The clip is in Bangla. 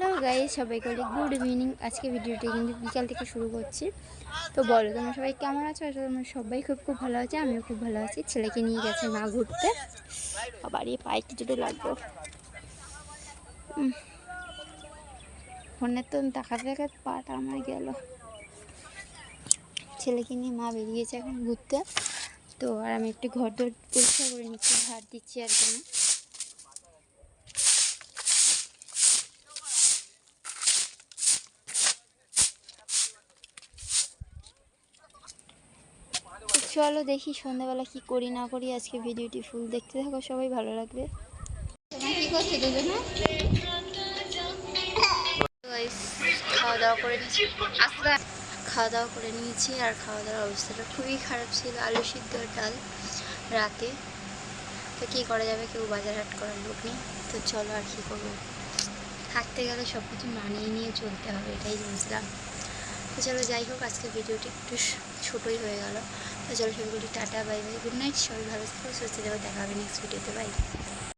হ্যালো গাই সবাইকে বলি গুড ইভিনিং। আজকে ভিডিওটি কিন্তু বিকাল থেকে শুরু করছি। তো বলো, তোমরা সবাই কেমন আছো? আসলে তোমরা সবাই খুব খুব ভালো আছে, আমিও খুব ভালো আছি। ছেলেকে নিয়ে গেছে মা ঘুরতে। আবার এই পায়ে কিছুটা উম। ফোনের তো দেখাতে দেখাতে পাটা আমার গেল। ছেলেকে নিয়ে মা বেরিয়েছে এখন ঘুরতে। তো আর আমি একটু ঘর দর পরিষ্কার করে নিচ্ছি, ঝাড় দিচ্ছি আর কি চলো দেখি সন্ধ্যাবেলা কি করি না করি আজকে ভিডিওটি ফুল দেখতে থাকো সবাই ভালো লাগবে। তোমার কি করছে দুজনে? খাওয়া দাওয়া করে নিয়েছি। খাওয়া দাওয়া করে নিয়েছি আর খাওয়া দাওয়ার অবস্থাটা খুবই খারাপ ছিল আলু সিদ্ধ ডাল রাতে। তো কী করা যাবে কেউ বাজার হাট করার লোক নেই। তো চলো আর কী করব। থাকতে গেলে সব কিছু মানিয়ে নিয়ে চলতে হবে এটাই বুঝলাম তো চলো যাই হোক, আজকে ভিডিওটি একটু ছোটোই হয়ে গেল। তো চলো সবাই tata, bye bye, good night, সবাই ভালো থাকো, সুস্থ যাবে দেখা হবে নেক্সট ভিডিওতে বাই